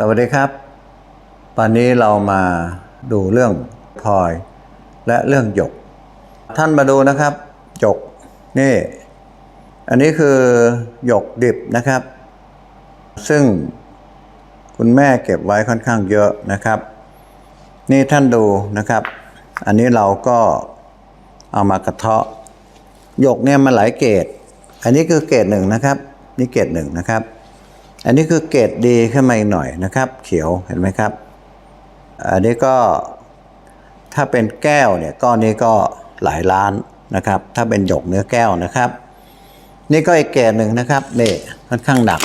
สวัสดีครับวันนี้เรามาดูเรื่องพลอยและเรื่องหยก ท่านมาดูนะครับ หยก นี่ อันนี้คือหยกดิบนะครับ ซึ่งคุณแม่เก็บไว้ค่อนข้างเยอะนะครับ นี่ท่านดูนะครับ อันนี้เราก็เอามากระเทาะ หยกเนี่ยมันหลายเกรดอันนี้คือเกรดหนึ่งนะครับ นี่เกรดหนึ่งนะครับ อันนี้คือเกรดดีขึ้นมาอีกหน่อยนะครับ เขียวเห็นไหมครับ อันนี้ก็ถ้าเป็นแก้วเนี่ยก้อนนี้ก็หลายล้านนะครับ ถ้าเป็นหยกเนื้อแก้วนะครับ นี่ก็อีกเกรดหนึ่งนะครับนี่ค่อนข้างหนัก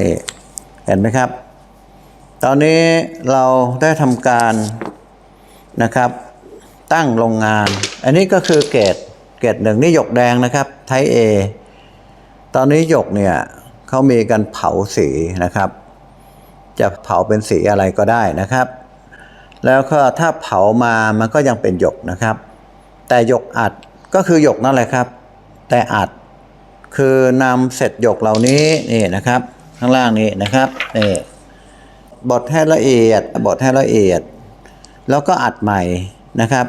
นี่เห็นไหมครับ ตอนนี้เราได้ทำการนะครับตั้งโรงงาน อันนี้ก็คือเกรดเกรดหนึ่งนี่หยกแดงนะครับไทเอตอนนี้หยกเนี่ย เขามีการเผาสีนะครับ จะเผาเป็นสีอะไรก็ได้นะครับ แล้วก็ถ้าเผามามันก็ยังเป็นหยกนะครับ แต่หยกอัดก็คือหยกนั่นแหละครับ แต่อัดคือนำเศษหยกเหล่านี้นี่นะครับ ข้างล่างนี้นะครับนี่บดให้ละเอียดบดให้ละเอียด แล้วก็อัดใหม่นะครับ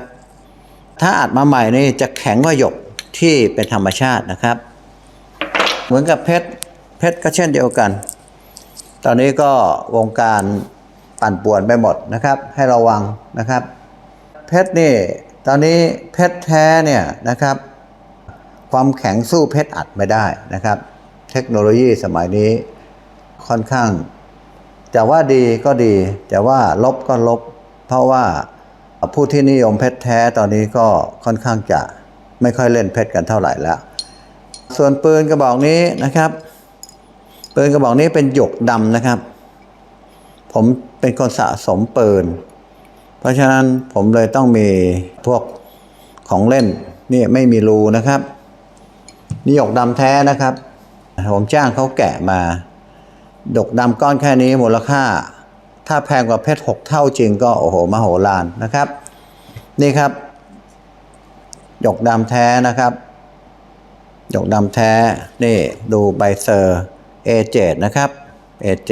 ถ้าอัดมาใหม่นี่จะแข็งกว่าหยกที่เป็นธรรมชาตินะครับ เหมือนกับเพชร เพชรก็เช่นเดียวกัน ตอนนี้ก็วงการปั่นป่วนไปหมดนะครับ ให้ระวังนะครับ เพชรนี่ตอนนี้เพชรแท้เนี่ยนะครับ ความแข็งสู้เพชรอัดไม่ได้นะครับ เทคโนโลยีสมัยนี้ค่อนข้างจะว่าดีก็ดีแต่ว่าลบก็ลบ เพราะว่าผู้ที่นิยมเพชรแท้ตอนนี้ก็ค่อนข้างจะไม่ค่อยเล่นเพชรกันเท่าไหร่แล้ว ส่วนปืนกระบอกนี้นะครับ ปืนกระบอกนี้เป็นหยกดำนะครับ ผมเป็นคนสะสมปืน เพราะฉะนั้นผมเลยต้องมีพวกของเล่นนี่ไม่มีรูนะครับนี่หยกดำแท้นะครับ ผมจ้างเขาแกะมาหยกดำก้อนแค่นี้มูลค่า ถ้าแพงกว่าเพชรหกเท่าจริงก็โอ้โหมโหฬารนะครับ นี่ครับ หยกดำแท้นะครับ หยกดำแท้ นี่ดูใบเซอร์ A7 นะครับ A7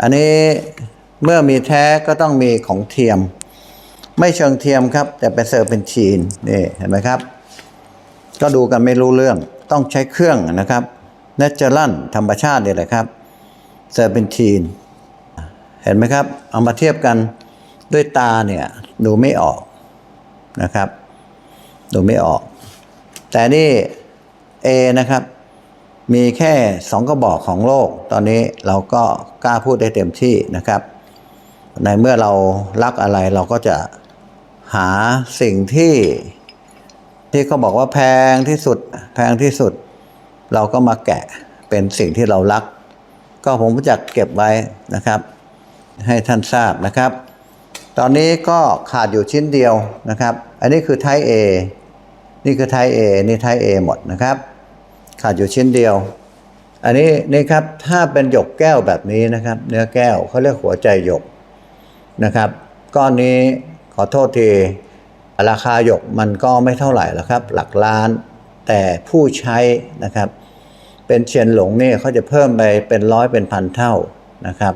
อันนี้เมื่อมีแท้ก็ต้องมีของเทียม ไม่เชิงเทียมครับ แต่เป็นเซอร์เป็นชีนนี่เห็นไหมครับ ก็ดูกันไม่รู้เรื่องต้องใช้เครื่องนะครับเนเจอรัลธรรมชาตินี่แหละครับเซอร์เป็นชีนเห็นไหมครับ เอามาเทียบกันด้วยตาเนี่ยดูไม่ออกนะครับ ดูไม่ออก แต่นี่ A นะครับ มีแค่สองกระบอกของโลก ตอนนี้เราก็กล้าพูดได้เต็มที่นะครับ ในเมื่อเรารักอะไรเราก็จะหาสิ่งที่ที่เขาบอกว่าแพงที่สุด แพงที่สุด เราก็มาแกะเป็นสิ่งที่เรารัก ก็ผมจะเก็บไว้นะครับ ให้ท่านทราบนะครับ ตอนนี้ก็ขาดอยู่ชิ้นเดียวนะครับ อันนี้คือไทป์ A นี่คือไทป์ A นี่ไทป์ A หมดนะครับ ขาดอยู่ชิ้นเดียว อันนี้นี่ครับถ้าเป็นหยกแก้วแบบนี้นะครับ เนื้อแก้วเขาเรียกหัวใจหยกนะครับ ก้อนนี้ขอโทษทีราคาหยกมันก็ไม่เท่าไหร่แล้วครับ หลักล้านแต่ผู้ใช้นะครับ เป็นเชียนหลงเนี่ยเขาจะเพิ่มไปเป็นร้อยเป็นพันเท่านะครับ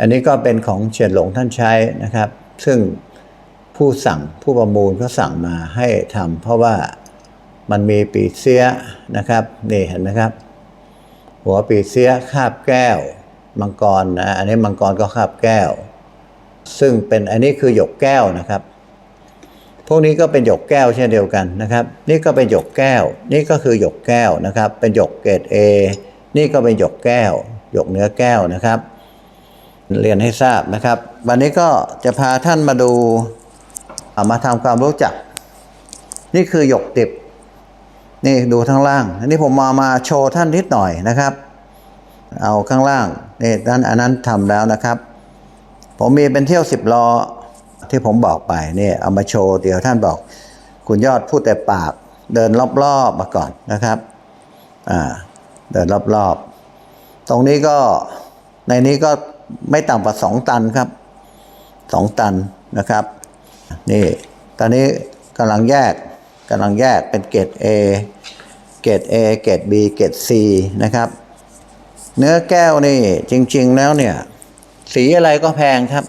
อันนี้ก็เป็นของเฉียนหลงท่านใช้นะครับ ซึ่งผู้สั่งผู้ประมูลก็สั่งมาให้ทำเพราะว่า มันมีปีเสียนะครับนี่เห็นไหมครับ หัวปีเสียคาบแก้ว มังกรนะอันนี้มังกรก็คาบแก้ว ซึ่งเป็นอันนี้คือหยกแก้วนะครับ พวกนี้ก็เป็นหยกแก้วเช่นเดียวกันนะครับ นี่ก็เป็นหยกแก้ว นี่ก็คือหยกแก้วนะครับ เป็นหยกเกรด A นี่ก็เป็นหยกแก้ว หยกเนื้อแก้วนะครับ เรียนให้ทราบนะครับ วันนี้ก็จะพาท่านมาดูเอามาทำความรู้จัก นี่คือหยกดิบ นี่ดูข้างล่าง อันนี้ผมมามาโชว์ท่านนิดหน่อยนะครับ เอาข้างล่างนี่ด้านอันนั้นทำแล้วนะครับ ผมมีเป็นเที่ยวสิบล้อที่ผมบอกไปนี่เอามาโชว์เดี๋ยวท่านบอก คุณยอดพูดแต่ปากเดินรอบๆมาก่อนนะครับอ่าเดินรอบๆ ตรงนี้ก็ในนี้ก็ไม่ต่ำกว่าสองตันครับสองตันนะครับนี่ตอนนี้กำลังแยกกำลังแยกเป็นเกรด A เกรด A เกรด B เกรด C นะครับ เนื้อแก้วนี่จริง ๆ แล้วเนี่ย สีอะไรก็แพงครับ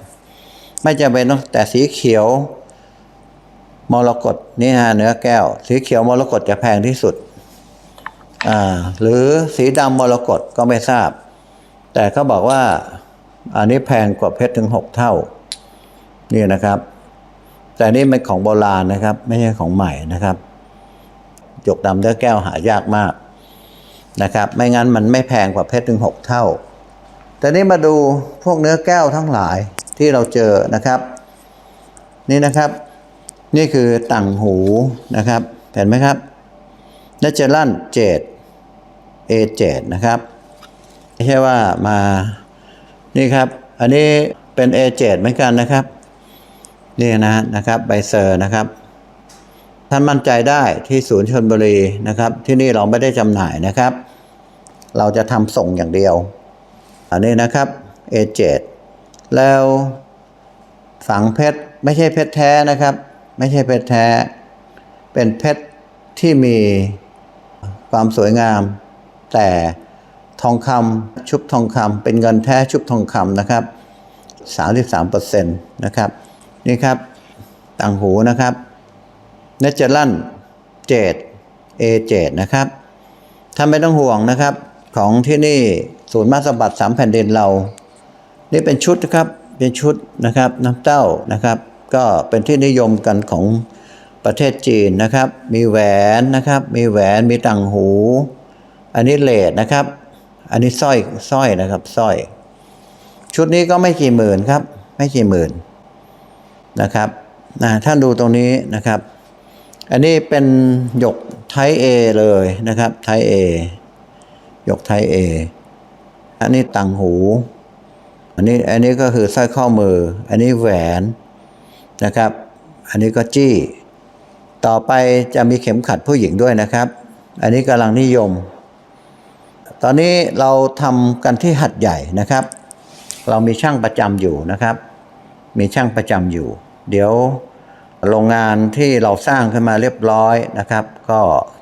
ไม่จำเป็นต้องแต่สีเขียวมรกตนี่ฮะเนื้อแก้ว สีเขียวมรกตจะแพงที่สุดอ่าหรือสีดำมรกตก็ไม่ทราบ แต่เขาบอกว่าอันนี้แพงกว่าเพชรถึงหกเท่า นี่นะครับ แต่นี่เป็นของโบราณนะครับ ไม่ใช่ของใหม่นะครับ หยกดำเนื้อแก้วหายากมากนะครับไม่งั้นมันไม่แพงกว่าเพชรถึงหกเท่า แต่นี่มาดูพวกเนื้อแก้วทั้งหลายที่เราเจอนะครับ นี่นะครับ นี่คือต่างหูนะครับ เห็นไหมครับนเจอรันเจดเอเจดนะครับไม่ใช่ว่ามานี่ครับ อันนี้เป็นเอเจดเหมือนกันนะครับ นี่นะนะครับใบเซอร์นะครับ ท่านมั่นใจได้ที่ศูนย์ชนบุรีนะครับ ที่นี่เราไม่ได้จำหน่ายนะครับ เราจะทำส่งอย่างเดียว อันนี้นะครับ A7 แล้วฝังเพชรไม่ใช่เพชรแท้นะครับ ไม่ใช่เพชรแท้ เป็นเพชรที่มีความสวยงาม แต่ทองคำชุบทองคำเป็นเงินแท้ชุบทองคำนะครับ 33%นะครับ นี่ครับต่างหูนะครับ เนเจอรันเจด A7 นะครับถ้านไม่ต้องห่วงนะครับ ของที่นี่ศูนย์มาสบัดสามแผ่นดินเรา นี่เป็นชุดนะครับเป็นชุดนะครับน้ำเต้านะครับ ก็เป็นที่นิยมกันของประเทศจีนนะครับ มีแหวนนะครับ มีแหวนมีต่างหู อันนี้เลดนะครับ อันนี้สร้อยสร้อยนะครับสร้อย ชุดนี้ก็ไม่กี่หมื่นครับ ไม่กี่หมื่นนะครับนะท่านดูตรงนี้นะครับ อันนี้เป็นหยกไทเอเลยนะครับ ไทเอหยกไทเออันนี้ต่างหู อันนี้อันนี้ก็คือสร้อยข้อมือ อันนี้แหวนนะครับ อันนี้ก็จี้ ต่อไปจะมีเข็มขัดผู้หญิงด้วยนะครับ อันนี้กำลังนิยม ตอนนี้เราทำกันที่หัดใหญ่นะครับ เรามีช่างประจำอยู่นะครับ มีช่างประจำอยู่ เดี๋ยว โรงงานที่เราสร้างขึ้นมาเรียบร้อยนะครับ ก็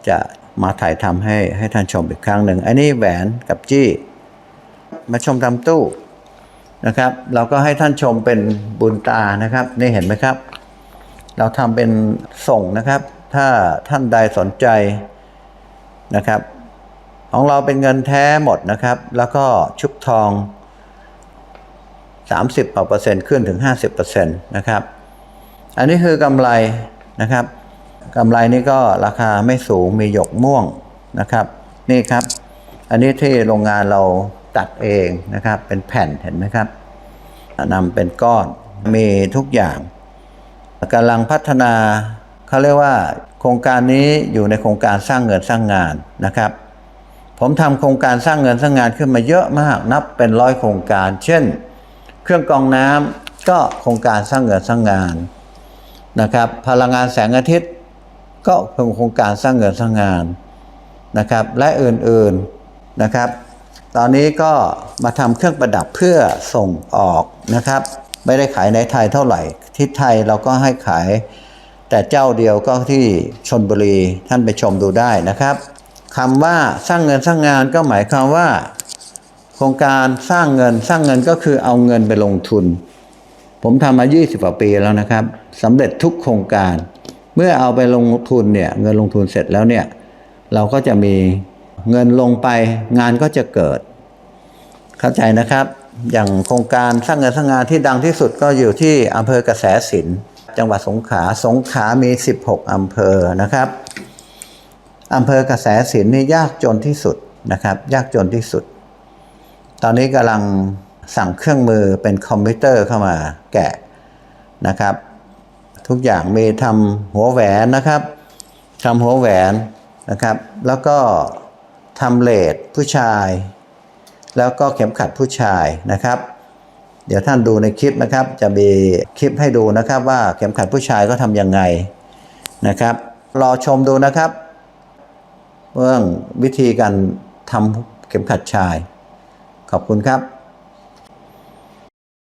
จะมาถ่ายทำให้ให้ท่านชมอีกครั้งหนึ่งอันนี้แหวนกับจี้ มาชมตามตู้นะครับ เราก็ให้ท่านชมเป็นบุญตานะครับนี่เห็นไหมครับ เราทำเป็นส่งนะครับ ถ้าท่านใดสนใจนะครับ ของเราเป็นเงินแท้หมดนะครับ แล้วก็ชุบทอง 30กว่าเปอร์เซ็นต์ขึ้นถึง 50เปอร์เซ็นต์นะครับ อันนี้คือกำไรนะครับกำไรนี่ก็ราคาไม่สูงมีหยกม่วงนะครับ นี่ครับ อันนี้ที่โรงงานเราตัดเองนะครับ เป็นแผ่นเห็นไหมครับนำเป็นก้อนมีทุกอย่างกำลังพัฒนาเขาเรียกว่า โครงการนี้อยู่ในโครงการสร้างเงินสร้างงานนะครับ ผมทำโครงการสร้างเงินสร้างงานขึ้นมาเยอะมากนับเป็นร้อยโครงการ เช่น เครื่องกรองน้ำก็โครงการสร้างเงินสร้างงาน นะครับ พลังงานแสงอาทิตย์ ก็เป็นโครงการสร้างเงินสร้างงานนะครับ และอื่นๆนะครับ ตอนนี้ก็มาทำเครื่องประดับเพื่อส่งออกนะครับ ไม่ได้ขายในไทยเท่าไหร่ ที่ไทยเราก็ให้ขาย แต่เจ้าเดียวก็ที่ชนบุรีท่านไปชมดูได้นะครับคำว่าสร้างเงินสร้างงานก็หมายความว่า โครงการสร้างเงินสร้างเงินก็คือเอาเงินไปลงทุน ผมทำมา20กว่าปีแล้วนะครับสำเร็จทุกโครงการ เมื่อเอาไปลงทุนเนี่ยเงินลงทุนเสร็จแล้วเนี่ยเราก็จะมีเงินลงไปงานก็จะเกิด เข้าใจนะครับ อย่างโครงการสร้างเงินสร้างงานที่ดังที่สุดก็อยู่ที่อำเภอกระแสสินจังหวัดสงขลาสงขลามี 16 อำเภอนะครับอำเภอกระแสสินนี่ยากจนที่สุดนะครับ ยากจนที่สุด ตอนนี้กำลัง สั่งเครื่องมือเป็นคอมพิวเตอร์เข้ามาแกะนะครับ ทุกอย่างมีทำหัวแหวนนะครับทำหัวแหวนนะครับ แล้วก็ทำเลดผู้ชาย แล้วก็เข็มขัดผู้ชายนะครับ เดี๋ยวท่านดูในคลิปนะครับ จะมีคลิปให้ดูนะครับ ว่าเข็มขัดผู้ชายก็ทำยังไงนะครับ รอชมดูนะครับ เรื่องวิธีการทำเข็มขัดชาย ขอบคุณครับ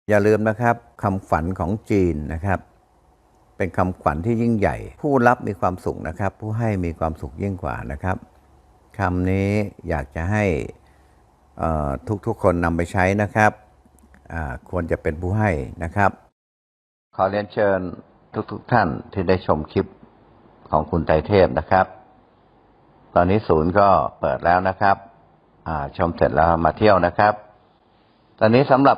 อย่าลืมนะครับคำฝันของจีนนะครับ เป็นคำขวัญที่ยิ่งใหญ่ ผู้รับมีความสุขนะครับ ผู้ให้มีความสุขยิ่งกว่านะครับคำนี้อยากจะให้ทุกๆคนนำไปใช้นะครับควรจะเป็นผู้ให้นะครับ ขอเรียนเชิญทุกๆท่านที่ได้ชมคลิปของคุณไตเทพนะครับ ตอนนี้ศูนย์ก็เปิดแล้วนะครับชมเสร็จแล้วมาเที่ยวนะครับ ตอนนี้สำหรับ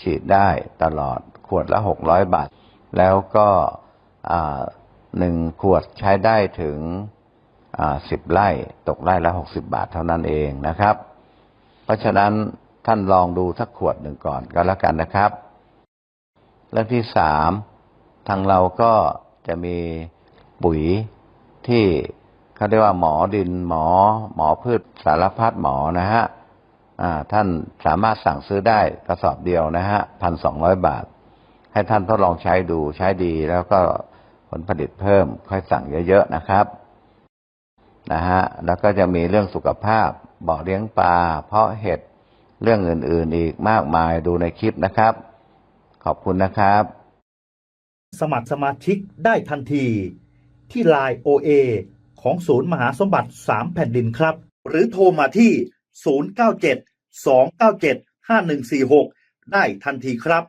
ฉีดได้ตลอดขวดละหกร้อยบาท แล้วก็หนึ่งขวดใช้ได้ถึงสิบไร่ตกไร่ละหกสิบาทเท่านั้นเองนะครับ เพราะฉะนั้นท่านลองดูสักขวดหนึ่งก่อนก็แล้วกันนะครับเรื่องที่สามทางเราก็จะมีปุ๋ยที่เขาเรียกว่าหมอดินหมอ หมอพืชสารพัดหมอนะฮะ ท่านสามารถสั่งซื้อได้กระสอบเดียวนะฮะพันสองร้อยบาท ให้ท่านทดลองใช้ดูใช้ดีแล้วก็ผลผลิตเพิ่มค่อยสั่งเยอะๆนะครับนะฮะแล้วก็จะมีเรื่องสุขภาพบ่อเลี้ยงปลาเพาะเห็ดเรื่องอื่นๆอีกมากมายดูในคลิปนะครับ ขอบคุณนะครับ สมัครสมาชิกได้ทันทีที่ Line OA ของศูนย์มหาสมบัติ 3 แผ่นดินครับ หรือโทรมาที่ 097 297 5146 ได้ทันทีครับ